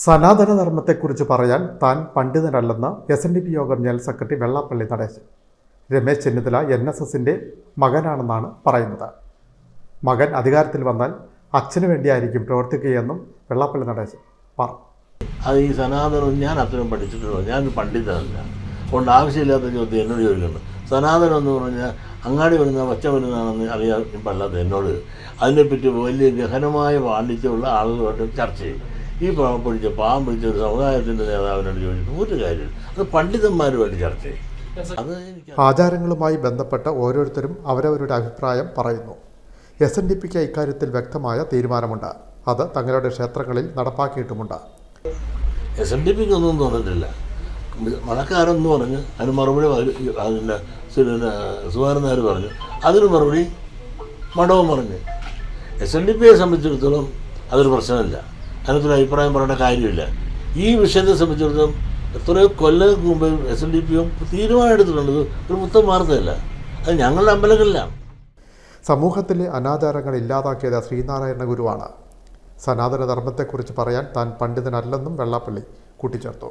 സനാതന ധർമ്മത്തെക്കുറിച്ച് പറയാൻ താൻ പണ്ഡിതനല്ലെന്ന് എസ് എൻ ഡി പി യോഗം general secretary Vellappally Natesan. Ramesh Chennithala N S എസിന്റെ മകനാണെന്നാണ് പറയുന്നത്. മകൻ അധികാരത്തിൽ വന്നാൽ അച്ഛന് വേണ്ടിയായിരിക്കും പ്രവർത്തിക്കുകയെന്നും വെള്ളാപ്പള്ളി നടേശൻ പറഞ്ഞു. അത് ഈ സനാതനം ഞാൻ അത്രയും പഠിച്ചിട്ടുള്ളൂ ഞാൻ പണ്ഡിതല്ല അതുകൊണ്ട് ആവശ്യമില്ലാത്ത ചോദ്യം എന്നോട് ചോദിക്കുന്നു. സനാതനം എന്ന് പറഞ്ഞാൽ അങ്ങാടി വരുന്ന പച്ച വരുന്നതാണെന്ന് അറിയാൻ പാടില്ലാത്ത എന്നോട് അതിനെപ്പറ്റി വലിയ ഗഹനമായ പാണ്ഡിത്യമുള്ള ആളുകളുമായിട്ട് ചർച്ച ചെയ്യും. ഈ പാവം പിടിച്ച പാവം പിടിച്ച ഒരു സമുദായത്തിന്റെ നേതാവിനോട് ചോദിച്ചിട്ട് ഒരു കാര്യമില്ല. അത് പണ്ഡിതന്മാരുമായിട്ട് ചർച്ച ചെയ്യും. അത് ആചാരങ്ങളുമായി ബന്ധപ്പെട്ട ഓരോരുത്തരും അവരവരുടെ അഭിപ്രായം പറയുന്നു. എസ് എൻ ഡി പിക്ക് ഇക്കാര്യത്തിൽ വ്യക്തമായ തീരുമാനമുണ്ട്. അത് തങ്ങളുടെ ക്ഷേത്രങ്ങളിൽ നടപ്പാക്കിയിട്ടുമുണ്ട്. എസ് എൻ ഡി പിക്ക് ഒന്നും തോന്നിട്ടില്ല മണക്കാരെന്ന് പറഞ്ഞ് അതിന് മറുപടി അതിന്റെ സുധാകരൻ നായർ പറഞ്ഞു. അതിന് മറുപടി മഠവും പറഞ്ഞു. എസ് എൻ ഡി പിയെ സംബന്ധിച്ചിടത്തോളം അതൊരു പ്രശ്നമില്ല. അതിനകത്തൊരു അഭിപ്രായം പറയേണ്ട കാര്യമില്ല. ഈ വിഷയത്തെ സംബന്ധിച്ചിടത്തോളം എത്രയോ കൊല്ലങ്ങൾക്ക് മുമ്പ് എസ് എൻ ഡി പിയും തീരുമാനം എടുത്തിട്ടുണ്ട് ഇത് ഒരു മുത്തം വാർത്തയല്ല. അത് ഞങ്ങളുടെ അമ്പലങ്ങളിലാണ്. സമൂഹത്തിലെ അനാചാരങ്ങൾ ഇല്ലാതാക്കിയത് ശ്രീനാരായണ ഗുരുവാണ്. സനാതന ധർമ്മത്തെക്കുറിച്ച് പറയാൻ താൻ പണ്ഡിതനല്ലെന്നും വെള്ളാപ്പള്ളി കൂട്ടിച്ചേർത്തു.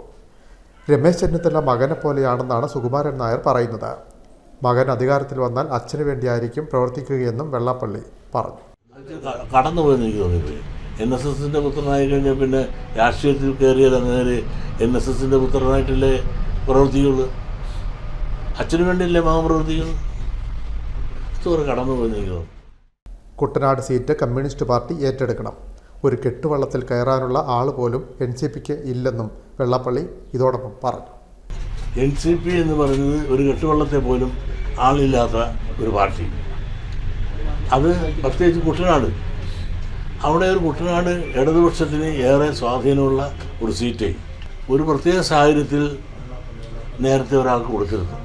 രമേശ് ചെന്നിത്തല മകനെ പോലെയാണെന്നാണ് സുകുമാരൻ നായർ പറയുന്നത്. മകൻ അധികാരത്തിൽ വന്നാൽ അച്ഛന് വേണ്ടിയായിരിക്കും പ്രവർത്തിക്കുകയെന്നും വെള്ളാപ്പള്ളി പറഞ്ഞു. കടന്നുപോയെന്ന് എനിക്ക് തോന്നിപ്പോയി എൻ എസ് എസിന്റെ പുത്രനായി കഴിഞ്ഞാൽ പിന്നെ രാഷ്ട്രീയത്തിൽ കയറിയത് അങ്ങനെ എൻ എസ് എസിന്റെ പുത്രനായിട്ടല്ലേ പ്രവർത്തിക്കുള്ളൂ. അച്ഛനു വേണ്ടിയല്ലേ മകൻ പ്രവർത്തിക്കുള്ളൂ ഇതുവരെ കടന്നു തോന്നുന്നു കുട്ടനാട് സീറ്റ് കമ്മ്യൂണിസ്റ്റ് പാർട്ടി ഏറ്റെടുക്കണം. ഒരു കെട്ടുവള്ളത്തിൽ കയറാനുള്ള ആൾ പോലും എൻ സി പിക്ക് ഇല്ലെന്നും വെള്ളപ്പള്ളി ഇതോടൊപ്പം പറഞ്ഞു. എൻ സി പി എന്ന് പറയുന്നത് ഒരു കെട്ടുവള്ളത്തെ പോലും ആളില്ലാത്ത ഒരു പാർട്ടി. അത് പ്രത്യേകിച്ച് കുട്ടനാട് അവിടെ ഒരു കുട്ടനാട് ഇടതുപക്ഷത്തിന് ഏറെ സ്വാധീനമുള്ള ഒരു സീറ്റ്. ഒരു പ്രത്യേക സാഹചര്യത്തിൽ നേരത്തെ ഒരാൾക്ക് കൊടുത്തിരുന്നു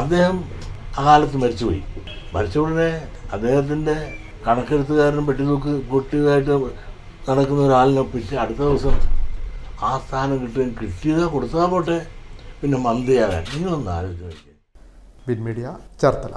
അദ്ദേഹം അകാലത്ത് മരിച്ചുപോയി. മരിച്ച ഉടനെ അദ്ദേഹത്തിന്റെ കണക്കെടുത്തുകാരനും പെട്ടിനോക്ക് പൊട്ടിയതായിട്ട് നടക്കുന്ന ഒരാളിനെ പിറ്റ് അടുത്ത ദിവസം ആ സ്ഥാനം കിട്ടുകയും കിട്ടിയത് കൊടുത്താൽ പോട്ടെ. പിന്നെ മന്ത്രിയാകാൻ. നിങ്ങളൊന്ന് ആലോചിച്ച് നോക്കിയാൽ മീഡിയ ചേർത്തല.